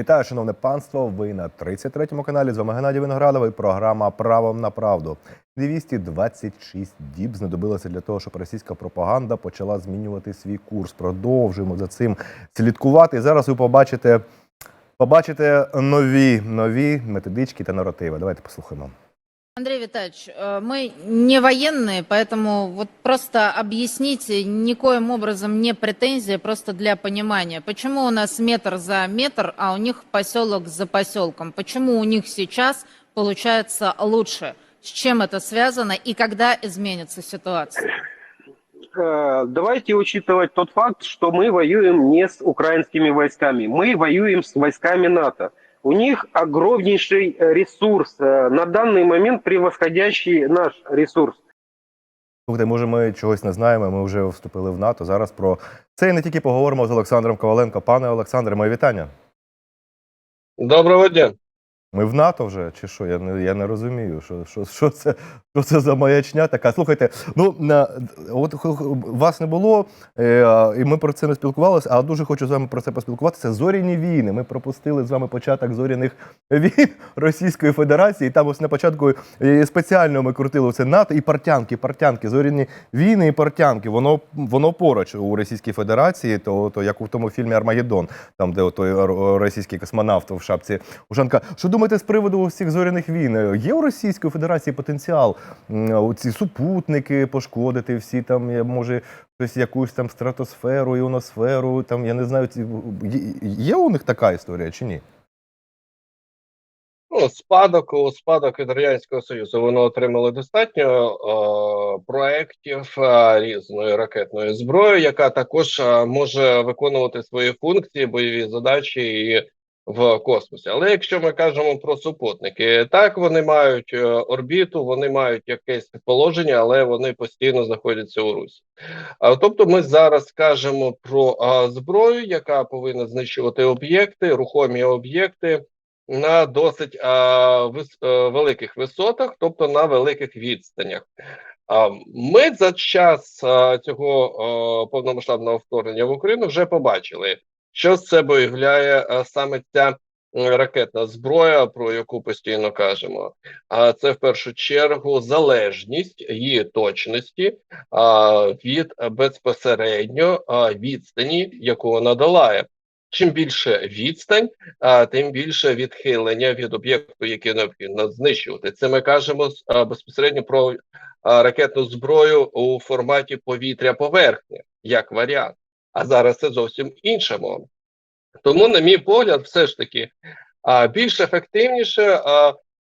Вітаю, шановне панство. Ви на 33-му каналі. З вами Геннадій Виноградов і програма Правом на правду. 226 діб знадобилося для того, щоб російська пропаганда почала змінювати свій курс. Продовжуємо за цим слідкувати. І зараз ви побачите, побачите нові, нові методички та наративи. Давайте послухаємо. Андрей Витальевич, э, мы не военные, поэтому вот просто объясните никоим образом не претензия, просто для понимания. Почему у нас метр за метр, а у них поселок за поселком? Почему у них сейчас получается лучше? С чем это связано и когда изменится ситуация? Э, Давайте учитывать тот факт, что мы воюем не с украинскими войсками, мы воюем с войсками НАТО. У них огромнейший э, ресурс, э, на данный момент превосходящий наш ресурс. Слухайте, може, ми чогось не знаємо. Ми вже вступили в НАТО. Зараз про це і не тільки поговоримо з Олександром Коваленко. Пане Олександре, моє вітання. Доброго дня. Ми в НАТО вже чи що? Я не я не розумію, що, що, що це що це за маячня така. Слухайте, ну на от вас не було, е, і ми про це не спілкувалися. А дуже хочу з вами про це поспілкуватися. Зоряні війни. Ми пропустили з вами початок зоряних війн Російської Федерації. Там ось на початку е, спеціально ми крутили це НАТО і партянки, партянки, зоряні війни і партянки. Воно воно поруч у Російській Федерації, то, то як у тому фільмі Армагеддон, там де той російський космонавт в шапці Ушанка. Що думаєте з приводу всіх зоряних війн? Є у Російської Федерації потенціал ці супутники пошкодити, всі там е, може щось якусь там стратосферу, іоносферу, там я не знаю, є у них така історія чи ні? Ну, спадок у спадок від радянського союзу вони отримали достатньо е, проєктів е, різної ракетної зброї, яка також е, може виконувати свої функції, бойові задачі і в космосі. Але якщо ми кажемо про супутники, так вони мають е, орбіту, вони мають якесь положення, але вони постійно знаходяться у русі. А, Тобто, ми зараз кажемо про зброю, яка повинна знищувати об'єкти, рухомі об'єкти на досить а, вис, е, великих висотах, тобто на великих відстанях. А, ми за час а, цього а, повномасштабного вторгнення в Україну вже побачили, що з себе являє а, саме ця ракетна зброя, про яку постійно кажемо. А це в першу чергу залежність її точності від е, безпосередньо відстані, яку вона долає. Чим більше відстань, а, тим більше відхилення від об'єкту, який необхідно знищувати. Це ми кажемо безпосередньо про ракетну зброю у форматі повітря-поверхня, як варіант. А зараз це зовсім інша мова. Тому, на мій погляд, все ж таки більш ефективніше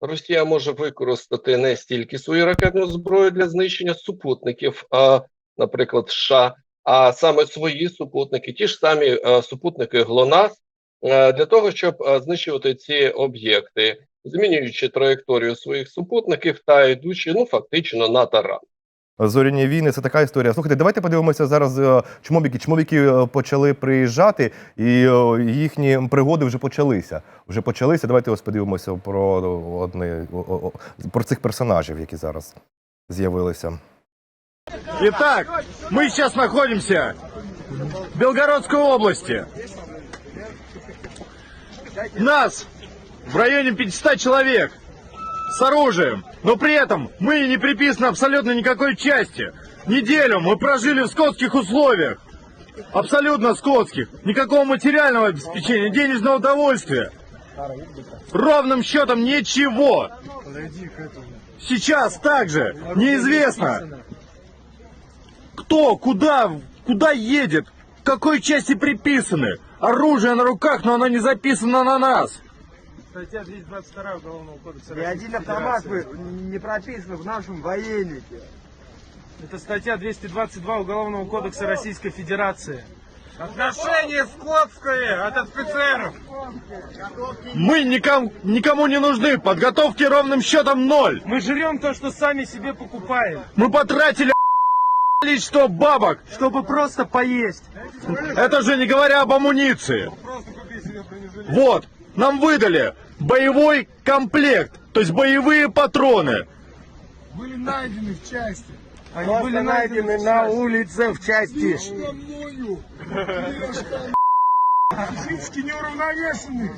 Росія може використати не стільки свою ракетну зброю для знищення супутників, наприклад, США, а саме свої супутники, ті ж самі супутники ГЛОНАС, для того, щоб знищувати ці об'єкти, змінюючи траєкторію своїх супутників та йдучи ну фактично на таран. Зоряні війни це така історія. Слухайте, давайте подивимося зараз. е, Чмобіки. Чмобіки е, почали приїжджати, і е, їхні пригоди вже почалися. Вже почалися. Давайте ось подивимося про одне про цих персонажів, які зараз з'явилися. Итак, мы сейчас находимся в Белгородской области. Нас в районе 500 человек с оружием, но при этом мы не приписаны абсолютно никакой части. Неделю мы прожили в скотских условиях. Абсолютно скотских. Никакого материального обеспечения, денежного удовольствия. Ровным счетом ничего. Сейчас также неизвестно, кто, куда, куда едет, к какой части приписаны. Оружие на руках, но оно не записано на нас. Статья 222 Уголовного кодекса Ни один автомат вы не прописан в нашем военнике. Это статья 222 Уголовного кодекса Российской Федерации. Отношение скотское от офицеров. Мы никому, никому не нужны, подготовки ровным счетом ноль. Мы жрем то, что сами себе покупаем, Мы потратили количество бабок, чтобы просто поесть. это же не говоря об амуниции. Вот, нам выдали боевой комплект, то есть боевые патроны. Были найдены в части. Они Просто были найдены найдены на части. улице в части. Физически неуравновешенный.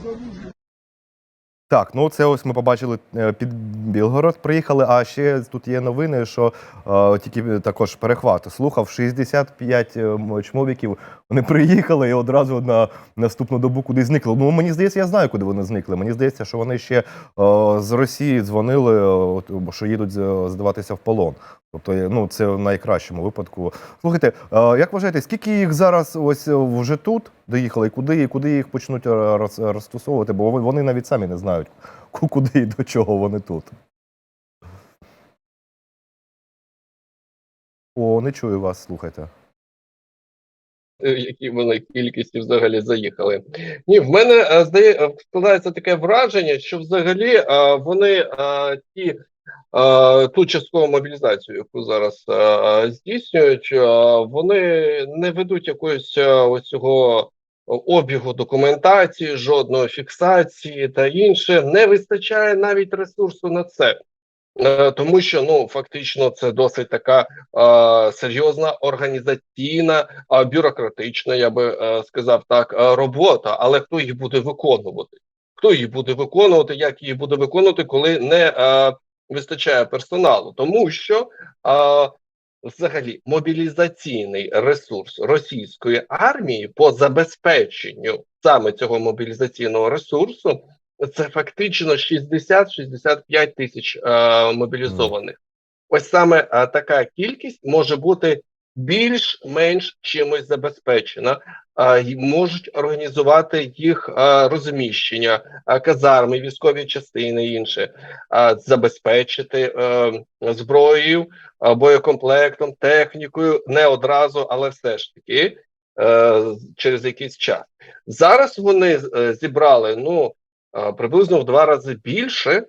Так, ну це ось ми побачили е, під Білгород. Приїхали. А ще тут є новини, що е, тільки також перехват. Слухав 65 е, чмовіків. Вони приїхали і одразу на наступну добу кудись зникли. Ну мені здається, я знаю, куди вони зникли. Мені здається, що вони ще е, з Росії дзвонили, е, що їдуть здаватися в полон. Тобто, ну це в найкращому випадку. Слухайте, як вважаєте, скільки їх зараз ось е, вже тут доїхали, і куди, і куди їх почнуть е, роз- розтусовувати? Бо вони- навіть самі не знають, куди і до чого вони тут. О, не чую вас, слухайте. Е, які вони кількості взагалі заїхали. Ні, в мене здає складається таке враження, що взагалі вони ті. Е, Ту часткову мобілізацію, яку зараз е, е, здійснюють, е, вони не ведуть якогось е, ось цього обігу документації, жодної фіксації та інше. Не вистачає навіть ресурсу на це. Е, Тому що ну фактично це досить така е, серйозна організаційна, а бюрократична, я би е, сказав так, е, робота. Але хто її буде виконувати? Хто її буде виконувати? Як її буде виконувати, коли не е, вистачає персоналу? Тому що а, взагалі мобілізаційний ресурс російської армії по забезпеченню саме цього мобілізаційного ресурсу це фактично 60-65 тисяч а, мобілізованих. Ось саме а, така кількість може бути більш-менш чимось забезпечена, й можуть організувати їх розміщення, казарми, військові частини і інше, забезпечити е, зброєю, боєкомплектом, технікою не одразу, але все ж таки е, через якийсь час. Зараз вони е, зібрали ну приблизно в два рази більше,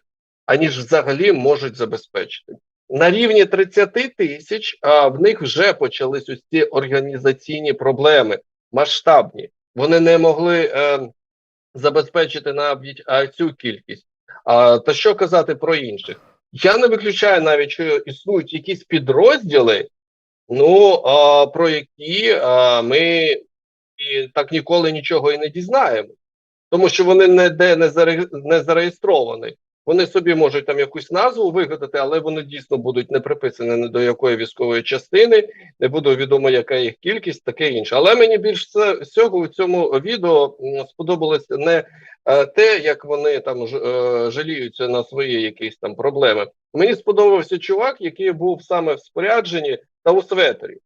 аніж взагалі можуть забезпечити. На рівні 30 тисяч а в них вже почались ось ці організаційні проблеми масштабні. Вони не могли е, забезпечити навіть а, цю кількість. А, та що казати про інших? Я не виключаю навіть, що існують якісь підрозділи, ну а, про які а, ми і так ніколи нічого і не дізнаємо, тому що вони заре- не зареєстровані. Вони собі можуть там якусь назву вигадати, але вони дійсно будуть не приписані ні до якої військової частини, не буде відомо, яка їх кількість, таке інше. Але мені більш всього у цьому відео сподобалось не е, те, як вони там е, жаліються на свої якісь там проблеми. Мені сподобався чувак, який був саме в спорядженні та у светері.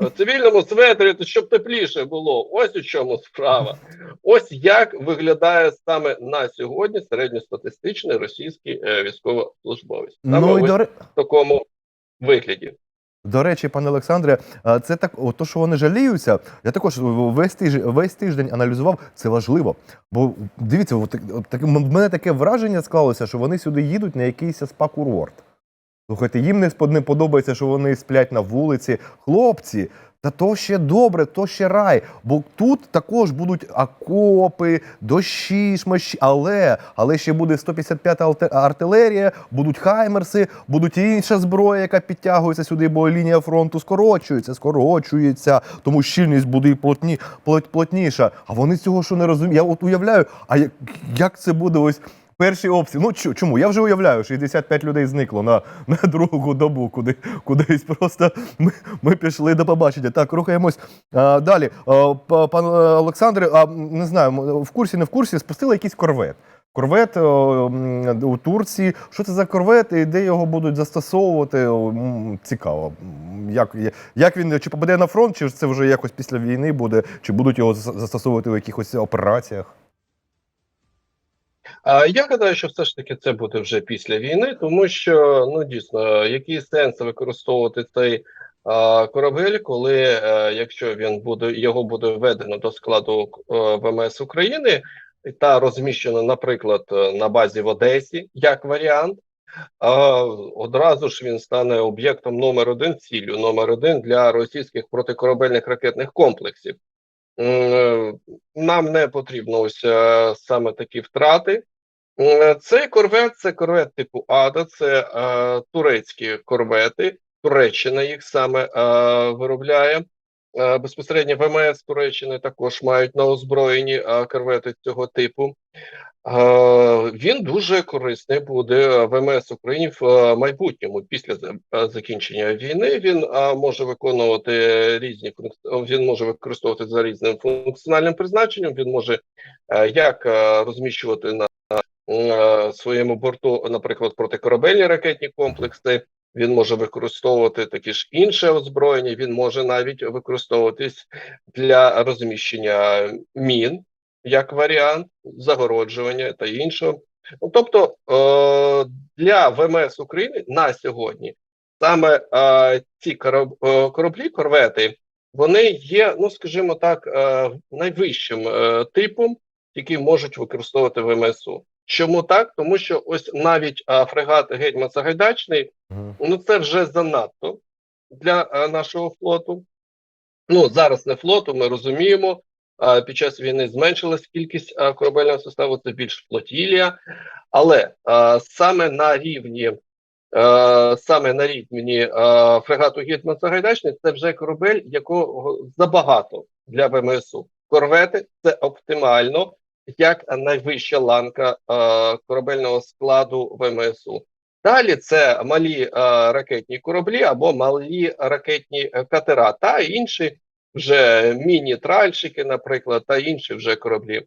В цивільному светері, то щоб тепліше було. Ось у чому справа. Ось як виглядає саме на сьогодні середньостатистичний російський е, військовослужбовець. Саме Ну ось до, в такому вигляді. до речі, пане Олександре, це так, то, що вони жаліються, я також весь тиждень, весь тиждень аналізував, це важливо. Бо дивіться, от, так- так, в мене таке враження склалося, що вони сюди їдуть на якийсь спа-курорт. Слухайте, їм не подобається, що вони сплять на вулиці. Хлопці, та то ще добре, то ще рай. Бо тут також будуть окопи, дощі, шмащі, але, але ще буде 155-та алте- артилерія, будуть хаймерси, будуть і інша зброя, яка підтягується сюди, бо лінія фронту скорочується, скорочується, тому щільність буде і плотні, плот- плотніша. А вони цього що не розуміють. Я от уявляю, а як, як це буде ось Перший обстріл. Ну чому? Я вже уявляю, 65 людей зникло на, на другу добу, куди, кудись просто ми, ми пішли до побачення. Так, рухаємось а, далі. А, пан е, Олександре, а не знаю, в курсі, не в курсі, спустили якийсь корвет. Корвет о, у Турції. Що це за корвет і де його будуть застосовувати? Цікаво. Як, як він чи попаде на фронт, чи це вже якось після війни буде, чи будуть його зас- застосовувати в якихось операціях? А я гадаю, що все ж таки це буде вже після війни, тому що ну дійсно який сенс використовувати цей а, корабель, коли е, якщо він буде його буде введено до складу е, ВМС України та розміщено, наприклад, на базі в Одесі як варіант. А одразу ж він стане об'єктом номер один, ціллю номер один для російських протикорабельних ракетних комплексів. Е, Нам не потрібно ось е, саме такі втрати. Цей корвет це корвет типу Ада, це е, турецькі корвети. Туреччина їх саме е, виробляє. е, безпосередньо ВМС Туреччини також мають на озброєнні е, корвети цього типу. Е, Він дуже корисний буде ВМС України в е, майбутньому після е, закінчення війни. Він може виконувати різні він може використовувати за різним функціональним призначенням. Він може як розміщувати на своєму борту, наприклад, протикорабельні ракетні комплекси. Він може використовувати такі ж інше озброєння. Він може навіть використовуватись для розміщення мін як варіант загороджування та іншого. Ну, Тобто е, для ВМС України на сьогодні саме е, ці е, кораблі, корвети, вони є, ну скажімо так, найвищим типом, який можуть використовувати ВМСУ. Чому так? Тому що ось навіть фрегат Гетьман Сагайдачний ну це вже занадто для нашого флоту. Ну зараз не флоту, ми розуміємо. Під час війни зменшилась кількість корабельного составу, це більш флотілія, але саме на рівні. Саме на рівні фрегату Гетьман Сагайдачний це вже корабель, якого забагато для ВМСу. Корвети це оптимально як найвища ланка корабельного складу ВМСу. Далі це малі ракетні кораблі або малі ракетні катера та інші вже міні-тральщики, наприклад, та інші вже кораблі.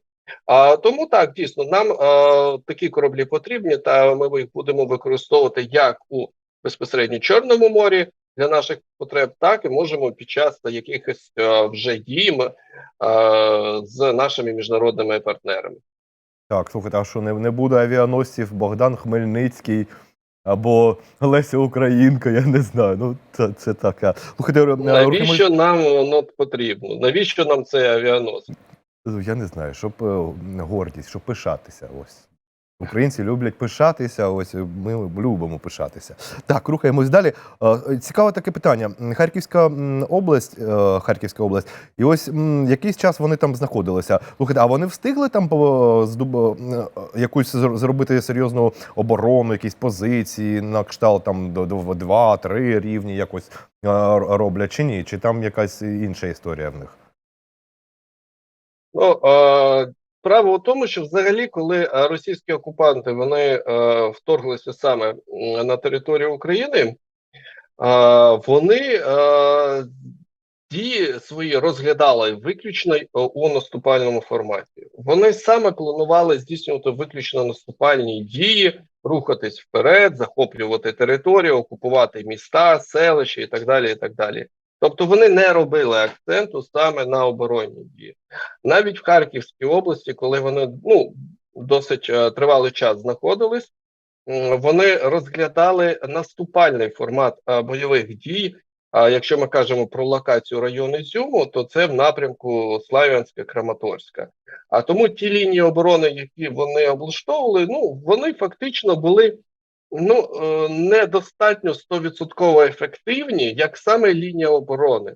А тому так дійсно нам е, такі кораблі потрібні, та ми їх будемо використовувати як у безпосередньо Чорному морі для наших потреб, так і можемо під час якихось е, вже дій е, з нашими міжнародними партнерами. Так, слухайте, а що не, не буде авіаносців Богдан Хмельницький або Леся Українка, я не знаю. Ну, це, це така. Слухайте, е, Навіщо нам воно потрібно? Навіщо нам цей авіанос? я не знаю, щоб е, гордість, щоб пишатися. Ось. Українці люблять пишатися, ось ми любимо пишатися. Так, рухаємось далі. Е, Цікаве таке питання. Харківська область, е, Харківська область, і ось якийсь час вони там знаходилися. Слухайте, а вони встигли там е, якусь зробити серйозну оборону, якісь позиції на кшталт там 2-3 рівні якось роблять чи ні? Чи там якась інша історія в них? Ну, справа у тому, що взагалі, коли е, російські окупанти вони е, вторглися саме на територію України, е, вони е, дії свої розглядали виключно е, у наступальному форматі. Вони саме планували здійснювати виключно наступальні дії, рухатись вперед, захоплювати територію, окупувати міста, селища і так далі. І так далі. Тобто вони не робили акценту саме на оборонні дії. Навіть в Харківській області, коли вони ну досить е, тривалий час знаходились, вони розглядали наступальний формат е, бойових дій. А якщо ми кажемо про локацію району Ізюму, то це в напрямку Славянська, Краматорська. А тому ті лінії оборони, які вони облаштовували, ну вони фактично були ну е, недостатньо 100% ефективні, як саме лінія оборони.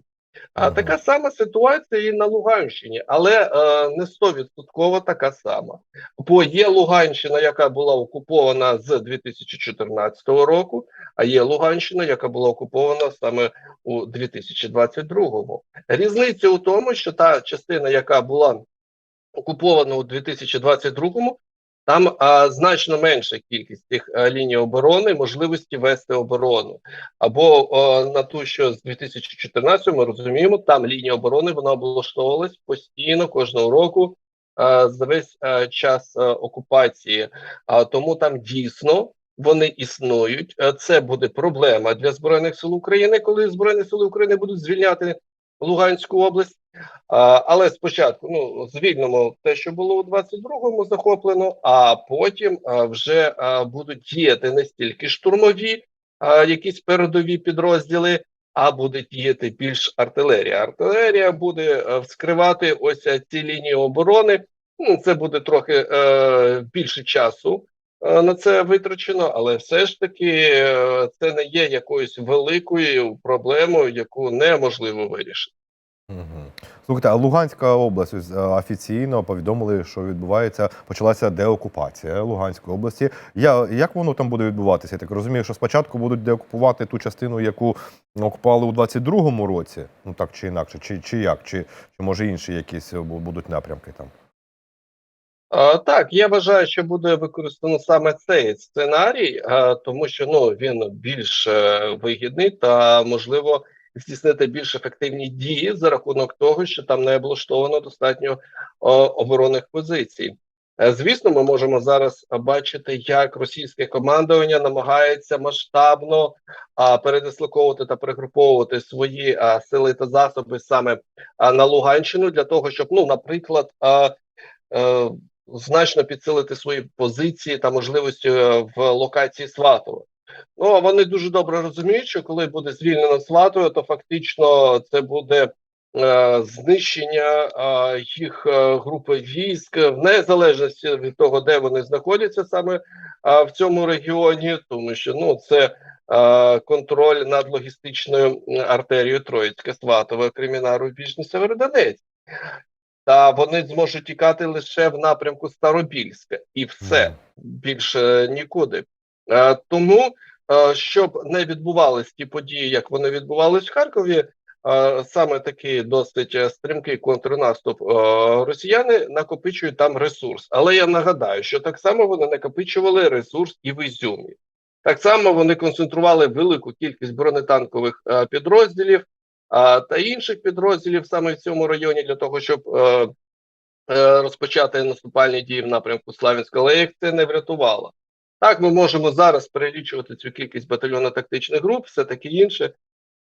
А Ага. така сама ситуація і на Луганщині, але е, не 100% така сама. Бо є Луганщина, яка була окупована з 2014 року, а є Луганщина, яка була окупована саме у 2022. Різниця у тому, що та частина, яка була окупована у 2022, там а, значно менша кількість тих а, ліній оборони, можливості вести оборону. Або а, на ту, що з 2014 ми розуміємо, там лінія оборони вона облаштовувалась постійно кожного року а, за весь а, час а, окупації. А тому там дійсно вони існують. Е, Це буде проблема для збройних сил України, коли збройні сили України будуть звільняти Луганську область. Але спочатку ну звільнимо те, що було у 22-му захоплено, а потім вже будуть діяти не стільки штурмові, якісь передові підрозділи, а буде діяти більш артилерія. Артилерія буде е, вскривати ось е, ці лінії оборони. Ну, це буде трохи е, більше часу на це витрачено, але все ж таки це не є якоюсь великою проблемою, яку неможливо вирішити. Угу. Слухайте, а Луганська область е, офіційно повідомили, що відбувається, почалася деокупація Луганської області. Я, як воно там буде відбуватися? Я так розумію, що спочатку будуть деокупувати ту частину, яку окупали у 22-му році, ну так чи інакше, чи, чи як, чи, чи може інші якісь е, будуть напрямки там. А, так, я вважаю, що буде використано саме цей сценарій, а, тому що ну він більш е, вигідний та можливо здійснити більш ефективні дії за рахунок того, що там не облаштовано достатньо оборонних позицій. Е, Звісно, ми можемо зараз бачити, як російське командування намагається масштабно а, передислоковувати та перегруповувати свої а, сили та засоби саме а, на Луганщину для того, щоб, ну, наприклад, а, е, значно підсилити свої позиції та можливості е, в локації Сватово. Ну а вони дуже добре розуміють, що коли буде звільнено Сватове, то фактично це буде е, знищення е, їх е, групи військ в незалежності від того, де вони знаходяться саме е, в цьому регіоні, тому що ну це е, контроль над логістичною артерією Троїцьке Сватове, Кримінару, Рубіжний Северодонець. Та вони зможуть тікати лише в напрямку Старобільська, і все більше нікуди. Е, тому, е, щоб не відбувались ті події, як вони відбувались в Харкові, е, саме такий досить стрімкий контрнаступ росіяни накопичують там ресурс. Але я нагадаю, що так само вони накопичували ресурс і в Ізюмі. Так само вони концентрували велику кількість бронетанкових підрозділів та інших підрозділів саме в цьому районі для того, щоб розпочати наступальні дії в напрямку Славянська, але їх це не врятувало. Так, ми можемо зараз перелічувати цю кількість батальйонно-тактичних груп, все таке інше,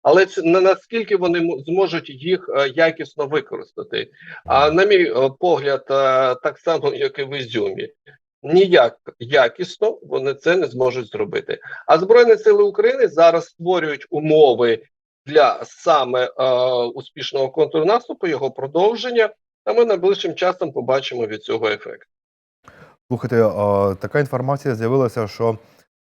але це не наскільки вони зможуть їх е, якісно використати. А на мій е, погляд, е, так само, як і в Ізюмі, ніяк якісно вони це не зможуть зробити. А Збройні сили України зараз створюють умови для саме е, успішного контрнаступу, його продовження. А ми найближчим часом побачимо від цього ефект. Слухайте, така інформація з'явилася, що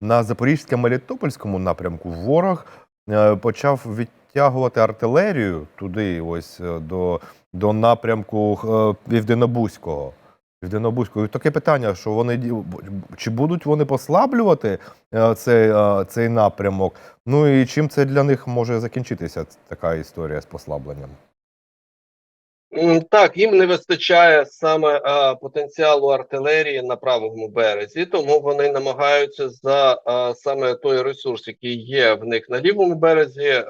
на Запорізько-Мелітопольському напрямку ворог е, почав відтягувати артилерію туди, ось е, до, до напрямку е, Південнобузького. Південнобузького. Таке питання, що вони чи будуть вони послаблювати цей, цей напрямок? Ну і чим це для них може закінчитися, така історія з послабленням? Так, їм не вистачає саме е, потенціалу артилерії на правому березі, тому вони намагаються за е, саме той ресурс, який є в них на лівому березі, е,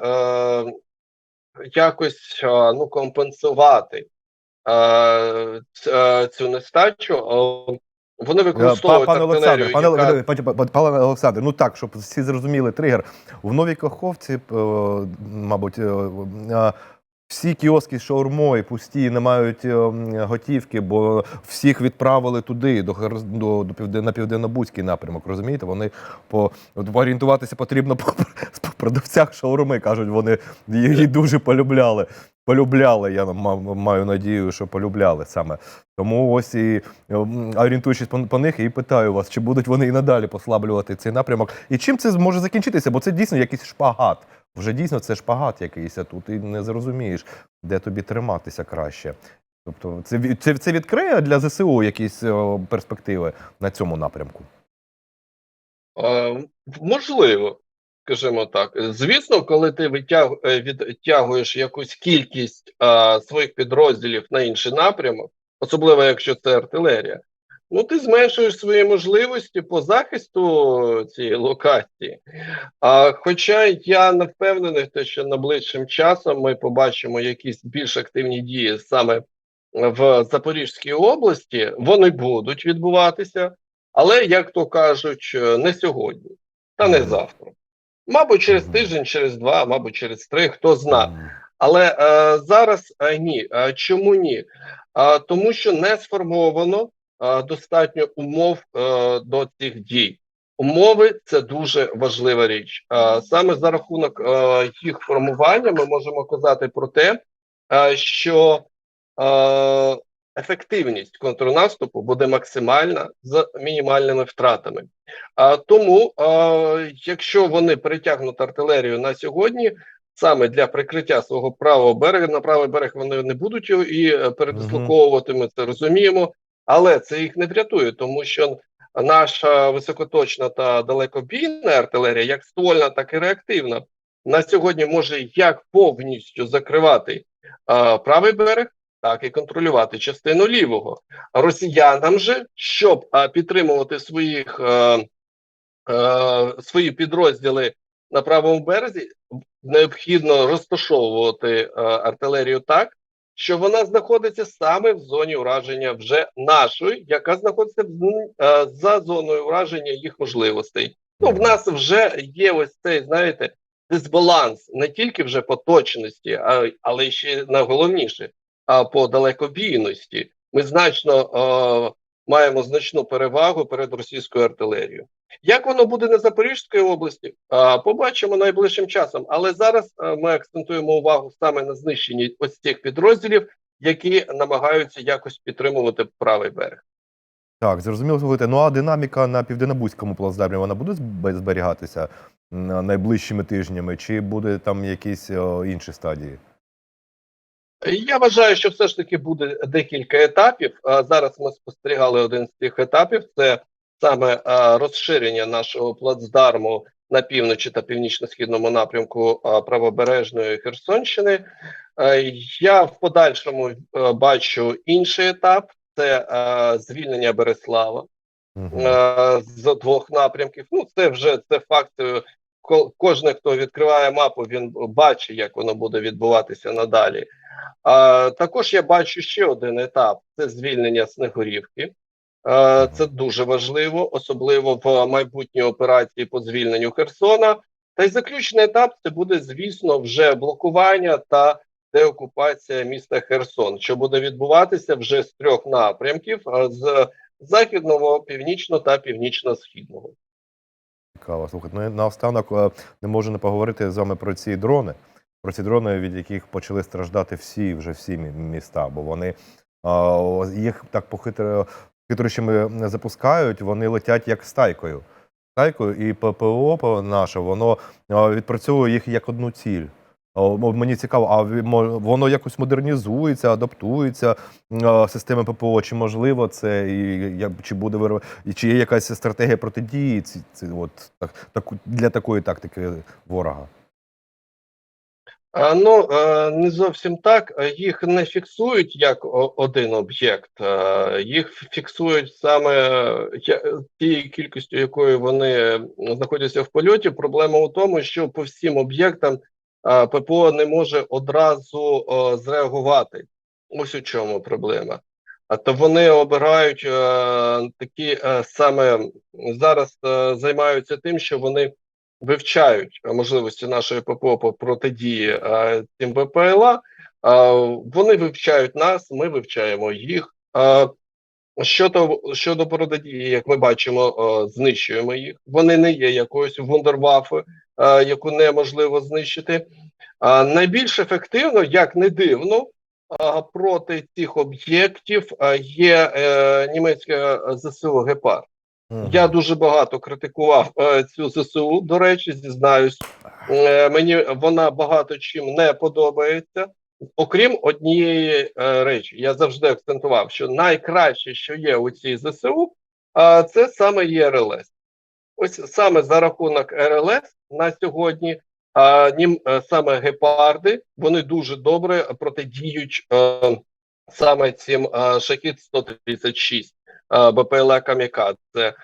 якось е, ну компенсувати е, цю нестачу. Вони Е, використовують Пане Олександр, пане, яка... Пане- пане- пане Олександр, ну так, щоб всі зрозуміли тригер. В Новій Каховці, е, мабуть, всі кіоски з шаурмою пусті, не мають е, готівки, бо всіх відправили туди, до, до, до півден, на південно-бузький напрямок. Розумієте? Вони по орієнтуватися потрібно по, по продавцях шаурми. кажуть, вони її дуже полюбляли. Полюбляли, я ма- маю надію, що полюбляли саме. Тому ось і ем, орієнтуючись по, по них, і питаю вас, чи будуть вони і надалі послаблювати цей напрямок, і чим це може закінчитися? Бо це дійсно якийсь шпагат. Вже дійсно це шпагат якийсь, а тут і не зрозумієш, де тобі триматися краще. Тобто, це, це, це відкриє для ЗСУ якісь о, перспективи на цьому напрямку. Е, Можливо, скажімо так. Звісно, коли ти витяг, е, відтягуєш якусь кількість е, своїх підрозділів на інший напрямок, особливо якщо це артилерія, ну ти зменшуєш свої можливості по захисту цієї локації. А, хоча я не впевнений, що найближчим часом ми побачимо якісь більш активні дії саме в Запорізькій області, вони будуть відбуватися. Але, як то кажуть, не сьогодні, та не завтра. Мабуть, через тиждень, через два, мабуть, через три, хто зна. Але е, зараз е, ні. Е, чому ні? Е, тому що не сформовано достатньо умов е, до цих дій. Умови це дуже важлива річ. Е, саме за рахунок е, їх формування ми можемо казати про те, е, що е, ефективність контрнаступу буде максимальна з мінімальними втратами. Тому, е, якщо вони перетягнуть артилерію на сьогодні, саме для прикриття свого правого берега. На правий берег вони не будуть його і е, передислоковувати. Ми це розуміємо, але це їх не врятує, тому що наша високоточна та далекобійна артилерія, як ствольна, так і реактивна, на сьогодні може як повністю закривати а, правий берег, так і контролювати частину лівого. Росіянам же, щоб а, підтримувати своїх е, е, свої підрозділи на правому березі, необхідно розташовувати е, артилерію так, що вона знаходиться саме в зоні ураження вже нашої, яка знаходиться е, за зоною ураження їх можливостей. Ну, в нас вже є ось цей, знаєте, дисбаланс не тільки вже по точності, а, але ще найголовніше, а по далекобійності. Ми значно е, маємо значну перевагу перед російською артилерією. Як воно буде на Запорізькій області, побачимо найближчим часом. Але зараз ми акцентуємо увагу саме на знищенні ось цих підрозділів, які намагаються якось підтримувати правий берег. Так, зрозуміло, слухайте. Ну а динаміка на південнобузькому плацдармі вона буде зберігатися найближчими тижнями, чи буде там якісь о, інші стадії? Я вважаю, що все ж таки буде декілька етапів. Зараз ми спостерігали один з цих етапів. Це саме розширення нашого плацдарму на півночі та північно-східному напрямку правобережної Херсонщини. Е, Я в подальшому е, бачу інший етап: це е, звільнення Береслава. Е, з двох напрямків. Ну, це вже це факт. е, Кожен, хто відкриває мапу, він бачить, як воно буде відбуватися надалі. А, також я бачу ще один етап: це звільнення Снегурівки. Е, це дуже важливо, особливо в майбутній операції по звільненню Херсона. Та й заключний етап це буде, звісно, вже блокування та деокупація міста Херсон, що буде відбуватися вже з трьох напрямків: е, з західного, північного та північно-східного. Цікаво. Слухайте, ну наостанок е, не можу не поговорити з вами про ці дрони. Про ці дрони, від яких почали страждати всі вже всі міста, бо вони їх так похитро хитрощами запускають, вони летять як стайкою. Стайкою, і ППО по- наше, воно відпрацьовує їх як одну ціль. Мені цікаво, а воно якось модернізується, адаптується системи ППО. Чи можливо це і чи буде вирв... і чи є якась стратегія протидії ці, ці от так, для такої тактики ворога? Ну е, не зовсім так. Їх не фіксують як один об'єкт, їх фіксують саме тією кількістю, якою вони знаходяться в польоті. Проблема у тому, що по всім об'єктам ППО не може одразу зреагувати. Ось у чому проблема. А то вони обирають е, такі е, саме зараз займаються тим, що вони вивчають можливості нашої ППО по протидії е, цим БПЛА. Е, вони вивчають нас, ми вивчаємо їх. Е, щодо, щодо протидії, як ми бачимо, знищуємо їх. Вони не є якоюсь вундервафи, е, яку неможливо знищити. Найбільш ефективно, як не дивно, проти цих об'єктів є німецьке ЗСУ Гепард. Я дуже багато критикував е, цю ЗСУ. До речі, зізнаюсь, е, мені вона багато чим не подобається. Окрім однієї е, речі, я завжди акцентував, що найкраще, що є у цій ЗСУ, а це саме ЄРЛС. Ось саме за рахунок РЛС на сьогодні, а, нім, е, саме гепарди, вони дуже добре протидіють е, саме цим е, Шахід 136 е, БПЛА Камікадзе.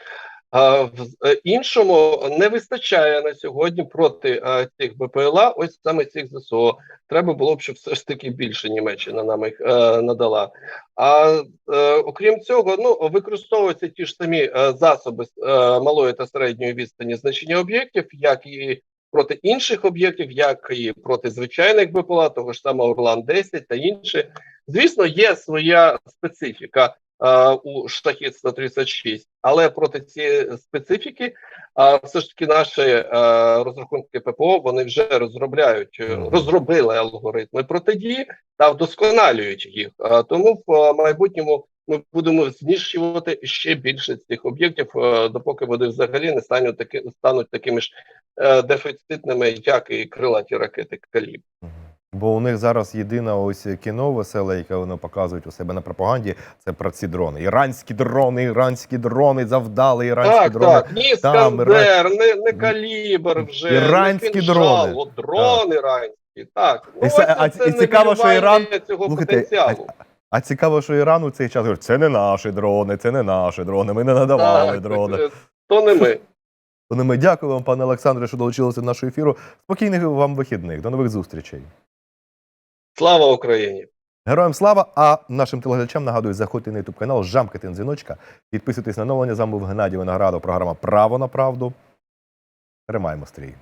В е, іншому не вистачає на сьогодні проти е, цих БПЛА, ось саме цих ЗСО. Треба було б, щоб все ж таки більше Німеччина нам їх е, надала. А е, окрім цього, ну використовуються ті ж самі е, засоби е, малої та середньої відстані значення об'єктів, як і проти інших об'єктів, як і проти звичайних БПЛА, того ж самого Орлан 10 та інші. Звісно, є своя специфіка е, у Штахід 136, але проти цієї специфіки а все ж таки наші е, розрахунки ППО вони вже розробляють, е, розробили алгоритми протидії та вдосконалюють їх. Е, тому в е, майбутньому ми будемо знищувати ще більше цих об'єктів, е, допоки вони взагалі не стануть таки стануть такими ж е, дефіцитними, як і крилаті ракети калібр. Бо у них зараз єдина ось кіно веселе, яке вони показують у себе на пропаганді, це про ці дрони. Іранські дрони, іранські дрони, завдали іранські Так, дрони. так, ні Там Іскандер, не, не калібр вже, Іранські не дрони. от дрон іранський. Так, ну, І ось а- це і цікаво, що Іран- цього Слухайте, потенціалу. А цікаво, що Іран у цей час говорить, це не наші дрони, це не наші дрони, ми не надавали Так, дрони. так, То не ми. Тому ми дякую вам, пане Олександре, що долучилися до нашого ефіру. Спокійних вам вихідних. До нових зустрічей. Слава Україні! Героям слава! А нашим телеглядачам нагадую, заходьте на ютуб канал, жамкайте на дзвіночка, підписуйтесь на новлення. З вами був Геннадій Виноградов. Програма Право на правду. Тримаємо стрій.